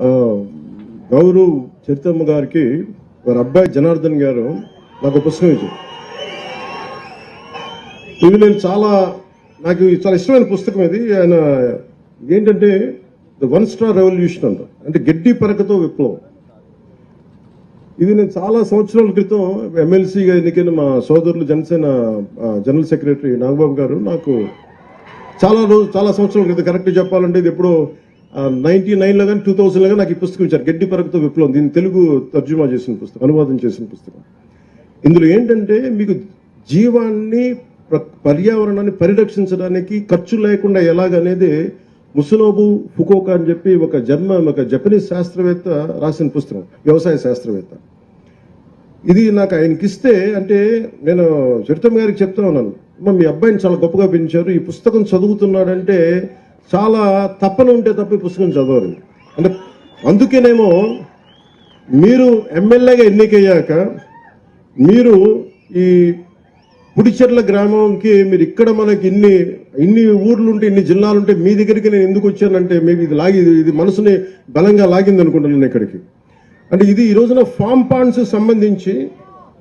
ఆ, గౌరవ్ చరితమ్మ గారికి వారి అబ్బాయి జనార్దన్ గారు నాకు పుస్తకం ఇచ్చారు. ఇది నేను చాలా నాకు చాలా ఇష్టమైన పుస్తకం ఇది. ఆయన ఏంటంటే ద వన్ స్టార్ రెవల్యూషన్ అంట. అంటే గడ్డి పరకతో విప్లవం. ఇది నేను చాలా సంవత్సరాల క్రితం ఎమ్మెల్సీగా ఎన్నికైన మా సోదరులు జనసేన జనరల్ సెక్రటరీ నాగబాబు గారు నాకు చాలా రోజు చాలా సంవత్సరాల క్రితం కరెక్ట్ చెప్పాలంటే ఇది ఎప్పుడో నైన్టీ నైన్లో కానీ టూ థౌసండ్లో కానీ నాకు ఈ పుస్తకం ఇచ్చారు. గడ్డి పరకతో విప్లవం. దీన్ని తెలుగు తర్జుమా చేసిన పుస్తకం అనువాదం చేసిన పుస్తకం. ఇందులో ఏంటంటే మీకు జీవాన్ని ప్ర- పర్యావరణాన్ని పరిరక్షించడానికి ఖర్చు లేకుండా ఎలాగనేది ముసునోబు ఫుకోకా అని చెప్పి ఒక జర్మ ఒక జపనీస్ శాస్త్రవేత్త రాసిన పుస్తకం వ్యవసాయ శాస్త్రవేత్త. ఇది నాకు ఆయనకి ఇస్తే అంటే నేను చరితమ్మ గారికి చెప్తా ఉన్నాను. మీ అబ్బాయిని చాలా గొప్పగా పెంచారు. ఈ పుస్తకం చదువుతున్నాడంటే చాలా తప్పన ఉంటే తప్ప ఈ పుస్తకం చదవరు అంటే అందుకేనేమో మీరు ఎమ్మెల్యేగా ఎన్నికయ్యాక మీరు ఈ పుడిచెర్ల గ్రామంకి మీరు ఇక్కడ మనకి ఇన్ని ఇన్ని ఊర్లు ఉంటే ఇన్ని జిల్లాలు ఉంటే మీ దగ్గరికి నేను ఎందుకు వచ్చానంటే మేబీ ఇది లాగి ఇది- ఇది మనసుని బలంగా లాగింది అనుకుంటున్నాను ఇక్కడికి. అంటే ఇది ఈ రోజున ఫామ్ పాండ్స్ సంబంధించి